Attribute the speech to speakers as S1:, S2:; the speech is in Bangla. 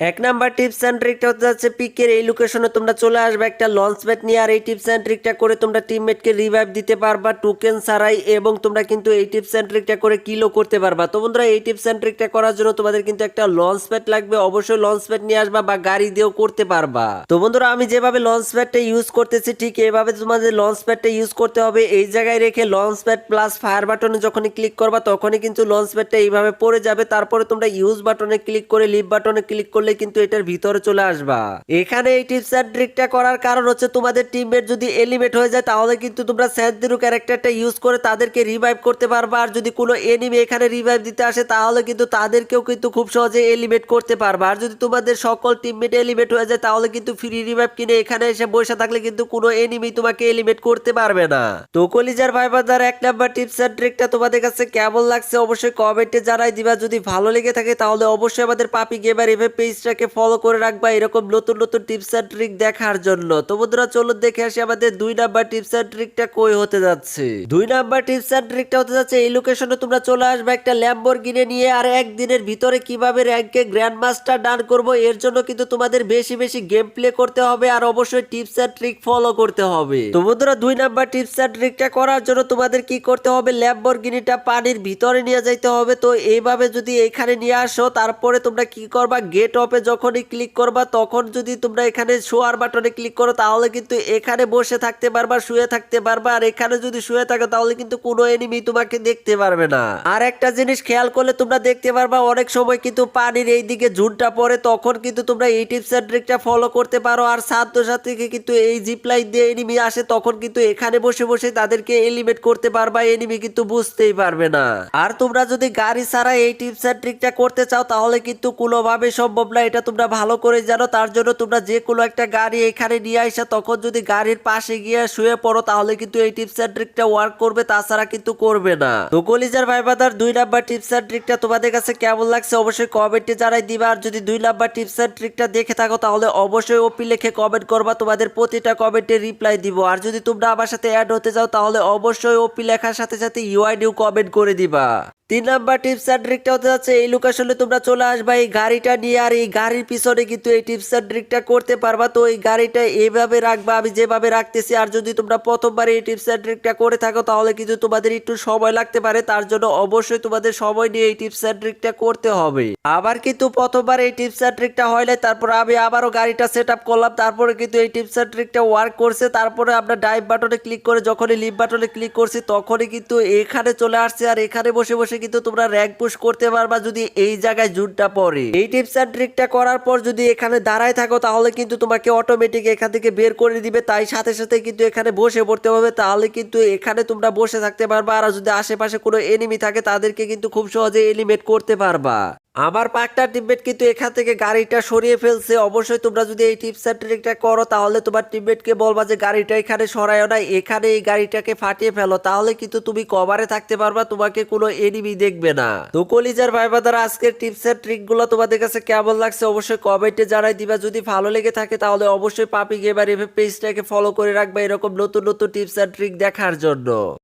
S1: এক নাম্বার টিপস অ্যান্ড ট্রিকটা হতে যাচ্ছে পিকের এই লোকেশনে তোমরা চলে আসবে, একটা লঞ্চ প্যাড নিয়ে, আর এই টিপস অ্যান্ড ট্রিকটা করে তোমরা টিমমেটকে রিভাইভ দিতে পারবা টোকেন ছাড়াই, এবং তোমরা কিন্তু এই টিপস অ্যান্ড ট্রিকটা করে কিলো করতে পারবা। তো বন্ধুরা, এই টিপস অ্যান্ড ট্রিকটা করার জন্য তোমাদের কিন্তু একটা লঞ্চ প্যাড লাগবে, অবশ্যই লঞ্চ প্যাড নিয়ে আসবা বা গাড়ি দিয়েও করতে পারবা। তো বন্ধুরা, আমি যেভাবে লঞ্চ প্যাডটা ইউজ করতেছি, ঠিক এভাবে তোমাদের লঞ্চ প্যাডটা ইউজ করতে হবে। এই জায়গায় রেখে লঞ্চ প্যাড প্লাস ফায়ার বাটনে যখনই ক্লিক করবা, তখনই কিন্তু লঞ্চ প্যাডটা এইভাবে পড়ে যাবে। তারপরে তোমরা ইউজ বাটনে ক্লিক করে লিভ বাটনে ক্লিক করলে কিন্তু এটার ভিতরে চলে আসবা। এখানে এই টিপস অ্যান্ড ট্রিকটা করার কারণ হচ্ছে তোমাদের টিমমেট যদি এলিমেট হয়ে যায়, তাহলে কিন্তু তোমরা স্যান্দিরু ক্যারেক্টারটা ইউজ করে তাদেরকে রিভাইভ করতে পারবা। আর যদি কোনো এনিমি এখানে রিভাইভ দিতে আসে, তাহলে কিন্তু তাদেরকেও কিন্তু খুব সহজে এলিমেট করতে পারবা। আর যদি তোমাদের সকল টিমমেট এলিমেট হয়ে যায়, তাহলে কিন্তু ফ্রি রিভাইভ কিনে এখানে এসে বসে থাকলে কিন্তু কোনো এনিমি তোমাকে এলিমেট করতে পারবে না। তো কলিজার ভাই বাজার এক নাম্বার টিপস অ্যান্ড ট্রিকটা তোমাদের কাছে কেমন লাগছে অবশ্যই কমেন্টে জানাই দিবা। যদি ভালো লেগে থাকে, তাহলে অবশ্যই আমাদের পাপি গেমার এভাবে পেজটাকে ফলো করে রাখবা এরকম নতুন নতুন টিপস অ্যান্ড ট্রিক দেখার জন্য। তো বন্ধুরা চলো দেখে আসি আমাদের দুই নাম্বার টিপস অ্যান্ড ট্রিকটা কই হতে যাচ্ছে। দুই নাম্বার টিপস অ্যান্ড ট্রিকটা হতে যাচ্ছে এই লোকেশনে তোমরা চলে আসবে একটা ল্যাম্বরগিনি নিয়ে আর একদিনের ভিতরে কীভাবে র্যাঙ্কে গ্র্যান্ড মাস্টার ডান করব এর জন্য কিন্তু তোমাদের বেশি বেশি গেম প্লে করতে হবে আর অবশ্যই টিপস অ্যান্ড ট্রিক ফলো করতে হবে। তো বন্ধুরা, দুই নাম্বার টিপস অ্যান্ড ট্রিকটা করার জন্য তোমাদের কি করতে হবে? ল্যাম্বরগিনিটা পানির ভিতরে নিয়ে যাইতে হবে। তো এইভাবে যদি এখানে নিয়ে আসো, তারপরে তোমরা কি করবা? গেট অফে যখনই ক্লিক করবা, তখন যদি তোমরা এখানে শোয়ার বাটনে ক্লিক করো, তাহলে কিন্তু এখানে বসে থাকতে পারবা, শুয়ে থাকতে পারবা। আর এখানে যদি শুয়ে থাকো, তাহলে কিন্তু কোনো এনিমি তোমাকে দেখতে পারবে না। আর একটা জিনিস খেয়াল করলে তোমরা দেখতে পারবা, অনেক সময় কিন্তু পানির এই দিকে ঝুনটা পড়ে, তখন কিন্তু তোমরা এই টিপস অ্যান্ড ট্রিকটা ফলো করতে পারো। আর ছাত্র ছাত্রীকে কিন্তু এই জিপ লাইন দিয়ে এনিমি আসে, তখন কিন্তু এখানে বসে বসে তাদেরকে এলিমেট করতে পারবা এনিমি কিন্তু বুঝতেই পারবে না। আর তোমরা যদি গাড়ি ছাড়া এই টিপস অ্যান্ড ট্রিকটা করতে চাও, তাহলে কিন্তু কোনোভাবে সম্ভব না এটা তোমরা ভালো করে জানো, তার জন্য তোমরা যে কোনো একটা গাড়ি এখানে নিয়ে আসা তখন যদি গাড়ির পাশে গিয়ে শুয়ে পড়ো, তাহলে কিন্তু এই টিপস অ্যান্ড ট্রিকটা ওয়ার্ক করবে, তাছাড়া কিন্তু করবে না। তো কলিজার ভাই বাদার দুই নাম্বার টিপস অ্যান্ড ট্রিকটা তোমাদের কাছে কেমন লাগছে অবশ্যই কমেন্টে জানাই দিবা, আর যদি দুই নাম্বার টিপস অ্যান্ড ট্রিকটা দেখে থাকো, তাহলে অবশ্যই ওপি লিখে কমেন্ট করবা, তোমাদের প্রতিটা কমেন্টে রিপ্লাই দিব। আর যদি তোমরা আমার সাথে অ্যাড হতে চাও, তাহলে অবশ্যই ওপি লেখার সাথে সাথে ইউআইডিও কমেন্ট করে দিবা। তিন নাম্বার টিপস অ্যান্ড ট্রিকটা হতে যাচ্ছে, এই লোকেশনে তোমরা চলে আসবা, এই গাড়িটা নিয়ে আর এই গাড়ির পিছনে কিন্তু এই টিপস অ্যান্ড ট্রিকটা করতে পারবা। তো এই গাড়িটা এইভাবে রাখবা, আমি যেভাবে রাখতেছি, আর যদি তোমরা প্রথমবার এই টিপস অ্যান্ড ট্রিকটা করে থাকো, তাহলে কিন্তু তোমাদের একটু সময় লাগতে পারে, তার জন্য অবশ্যই তোমাদের সময় নিয়ে এই টিপস অ্যান্ড ট্রিকটা করতে হবে। আবার কিন্তু প্রথমবার এই টিপস অ্যান্ড ট্রিকটা হয় নাই তারপর আমি আবারও গাড়িটা সেট আপ করলাম, তারপরে কিন্তু এই টিপস অ্যান্ড ট্রিকটা ওয়ার্ক করছে, তারপরে আমরা ডাইভ বাটনে ক্লিক করে, যখনই লিভ বাটনে ক্লিক করছি, তখনই কিন্তু এখানে চলে আসছে, আর এখানে বসে বসে কিন্তু তোমরা র্যাঙ্ক পুশ করতে পারবা যদি এই জায়গায় জুটটা পরে এই টিপস অ্যান্ড ট্রিকটা করার পর যদি এখানে দাঁড়ায় থাকো, তাহলে কিন্তু তোমাকে অটোমেটিক এখান থেকে বের করে দিবে। তাই সাথে সাথে কিন্তু এখানে বসে পড়তে হবে। তাহলে কিন্তু এখানে তোমরা বসে থাকতে পারবা। আর যদি আশেপাশে কোনো এনিমি থাকে, তাদেরকে কিন্তু খুব সহজে এলিমেট করতে পারবা। আমার পাকটা টিমমেট কিন্তু এখান থেকে গাড়িটা সরিয়ে ফেলছে। অবশ্যই তোমরা যদি এই টিপস অ্যান্ড ট্রিকটা করো, তাহলে তোমার টিমমেটকে বলবা যে গাড়িটা এখানে সরায়ও না এখানে এই গাড়িটাকে ফাটিয়ে ফেলো। তাহলে কিন্তু তুমি কভারে থাকতে পারবা, তোমাকে কোনো এনিমি দেখবে না। তো কলিজার ভাই বাদার আজকের টিপস অ্যান্ড ট্রিকগুলো তোমাদের কাছে কেমন লাগছে অবশ্যই কমেন্টে জানাই দিবা। যদি ভালো লেগে থাকে তাহলে অবশ্যই পাপি গেমার এভাবে পেজটাকে ফলো করে রাখবা এরকম নতুন নতুন টিপস অ্যান্ড ট্রিক দেখার জন্য।